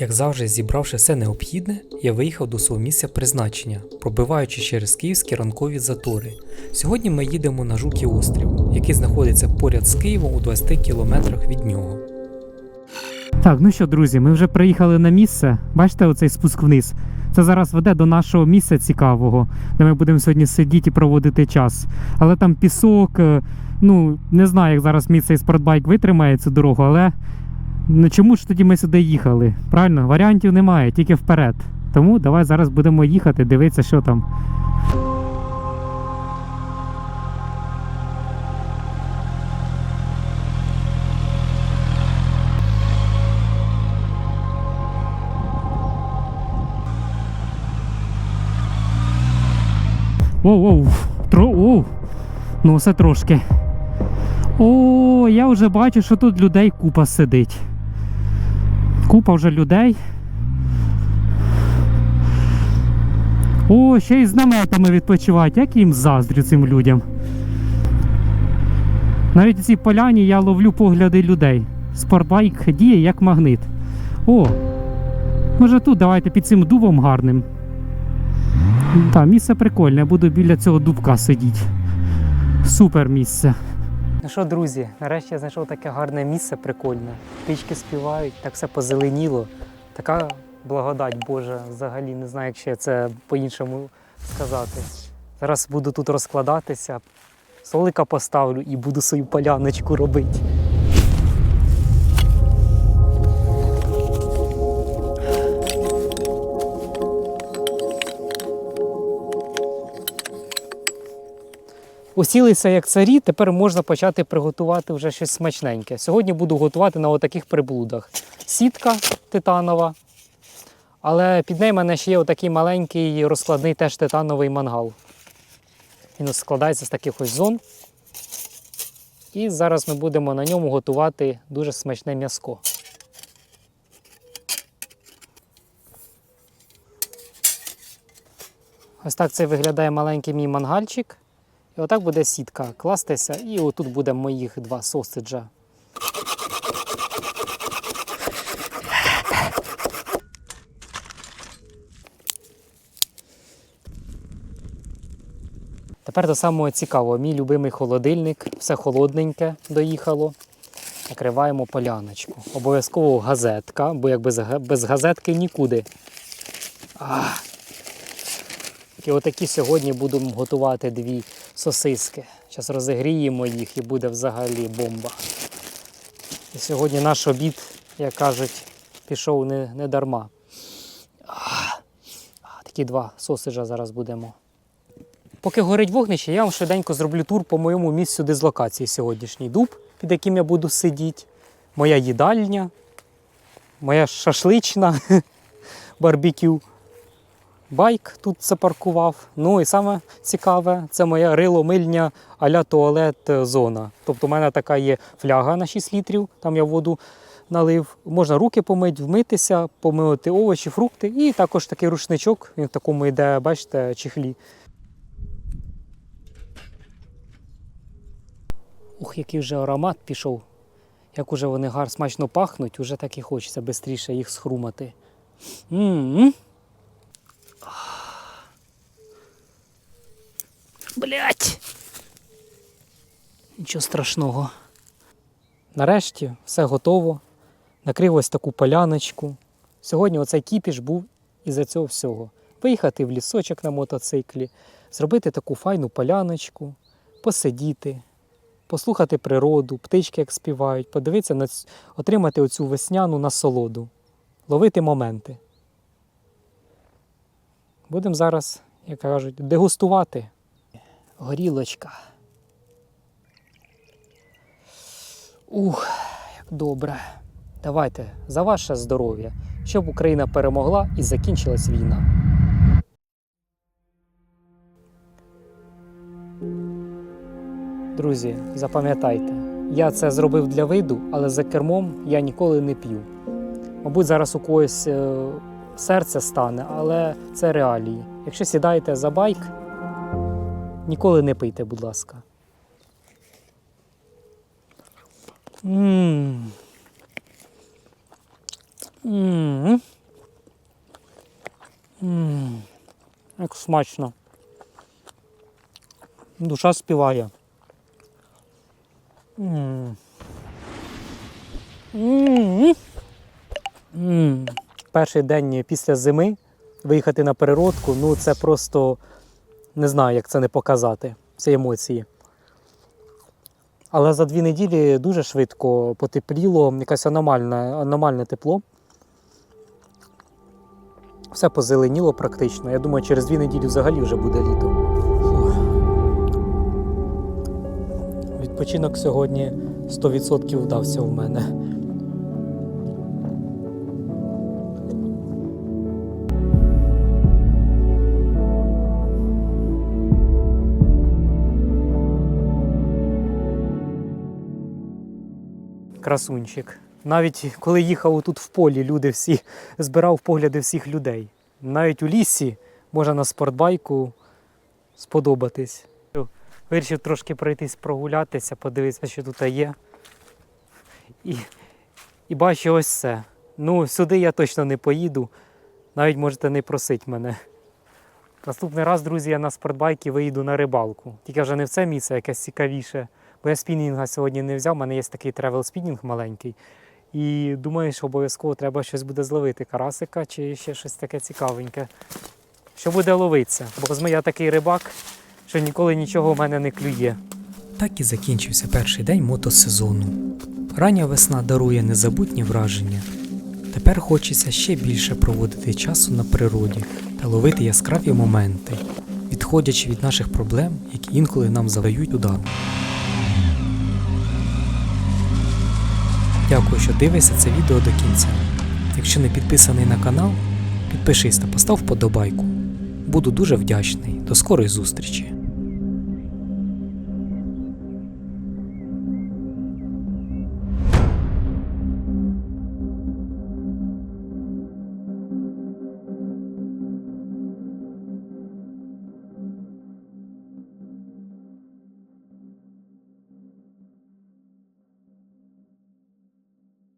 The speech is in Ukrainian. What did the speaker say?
Як завжди, зібравши все необхідне, я виїхав до свого місця призначення, пробиваючи через київські ранкові затори. Сьогодні ми їдемо на Жуків острів, який знаходиться поряд з Києвом у 20 кілометрах від нього. Так, ну що, друзі, ми вже приїхали на місце. Бачите, оцей спуск вниз. Це зараз веде до нашого місця цікавого, де ми будемо сьогодні сидіти і проводити час. Але там пісок. е, Ну, не знаю, як зараз мій цей спортбайк витримає цю дорогу, але ну, чому ж тоді ми сюди їхали? Правильно, варіантів немає, тільки вперед. Тому давай зараз будемо їхати, дивитися, що там. Оу, оу, тро, оу. Ну, все трошки. О, я вже бачу, що тут людей купа сидить. Купа вже людей. О, ще й з наметами відпочивають. Як їм заздрю цим людям. Навіть у цій поляні я ловлю погляди людей. Спортбайк діє як магнит. О, може тут давайте під цим дубом гарним. Так, місце прикольне, я буду біля цього дубка сидіти. Супер місце. Ну що, друзі, нарешті я знайшов таке гарне місце прикольне. Птички співають, так все позеленіло. Така благодать Божа, взагалі не знаю, як ще це по-іншому сказати. Зараз буду тут розкладатися, солика поставлю і буду свою поляночку робити. Усілися як царі, тепер можна почати приготувати вже щось смачненьке. Сьогодні буду готувати на отаких приблудах. Сітка титанова, але під нею в мене ще є отакий маленький розкладний теж титановий мангал. Він складається з таких ось зон. І зараз ми будемо на ньому готувати дуже смачне м'яско. Ось так це виглядає маленький мій мангальчик. Отак буде сітка кластися, і отут буде моїх два сосиджа. Тепер до самого цікавого. Мій любимий холодильник, все холодненьке доїхало. Накриваємо поляночку. Обов'язково газетка, бо як без, без газетки нікуди. Ах. І отакі сьогодні будемо готувати дві сосиски. Зараз розігріємо їх і буде взагалі бомба. І сьогодні наш обід, як кажуть, пішов не, не дарма. Такі два сосиджа зараз будемо. Поки горить вогнище, я вам швиденько зроблю тур по моєму місцю дислокації сьогоднішній дуб, під яким я буду сидіти. Моя їдальня, моя шашлична барбекю байк тут запаркував. Ну і саме цікаве, це моя риломильня а-ля туалет е, зона. Тобто у мене така є фляга на 6 літрів, там я воду налив. Можна руки помити, вмитися, помити овочі, фрукти. І також такий рушничок, він в такому йде, бачите, чехлі. Ух, який вже аромат пішов. Як уже вони гар смачно пахнуть, уже так і хочеться швидше їх схрумати. М-м-м. Блять. Нічого страшного. Нарешті все готово. Накрив ось таку поляночку. Сьогодні оцей кіпіш був із-за цього всього. Виїхати в лісочок на мотоциклі, зробити таку файну поляночку, посидіти, послухати природу, птички, як співають, подивитися на ць- отримати оцю весняну насолоду, ловити моменти. Будемо зараз, як кажуть, дегустувати горілочка. Ух, як добре. Давайте за ваше здоров'я, щоб Україна перемогла і закінчилась війна. Друзі, запам'ятайте, я це зробив для виду, але за кермом я ніколи не п'ю. Мабуть, зараз у когось е, серце стане, але це реалії. Якщо сідаєте за байк, ніколи не пийте, будь ласка. Ммм. Ммм. Ммм. Як смачно. Душа співає. Ммм. Ммм. Ммм. Перший день після зими виїхати на переродку, ну це просто не знаю, як це не показати. Це емоції. Але за дві неділі дуже швидко потепліло, якесь аномальне, аномальне тепло. Все позеленіло практично. Я думаю, через дві неділі взагалі вже буде літо. Відпочинок сьогодні 100% вдався в мене. Красунчик. Навіть коли їхав тут в полі, люди всі збирав погляди всіх людей. Навіть у лісі можна на спортбайку сподобатись. Вирішив трошки пройтись прогулятися, подивитися, що тут є. І, і бачу ось це. Ну, сюди я точно не поїду. Навіть можете не просити мене. Наступний раз, друзі, я на спортбайки виїду на рибалку. Тільки вже не в це місце, якесь цікавіше. Бо я спінінга сьогодні не взяв, у мене є такий тревел спінінг маленький. І думаю, що обов'язково треба щось буде зловити, карасика чи ще щось таке цікавеньке. Що буде ловитися? Бо я такий рибак, що ніколи нічого в мене не клює. Так і закінчився перший день мотосезону. Рання весна дарує незабутні враження. Тепер хочеться ще більше проводити часу на природі та ловити яскраві моменти, відходячи від наших проблем, які інколи нам завдають удару. Дякую, що дивишся це відео до кінця. Якщо не підписаний на канал, підпишись та постав вподобайку. Буду дуже вдячний. До скорої зустрічі!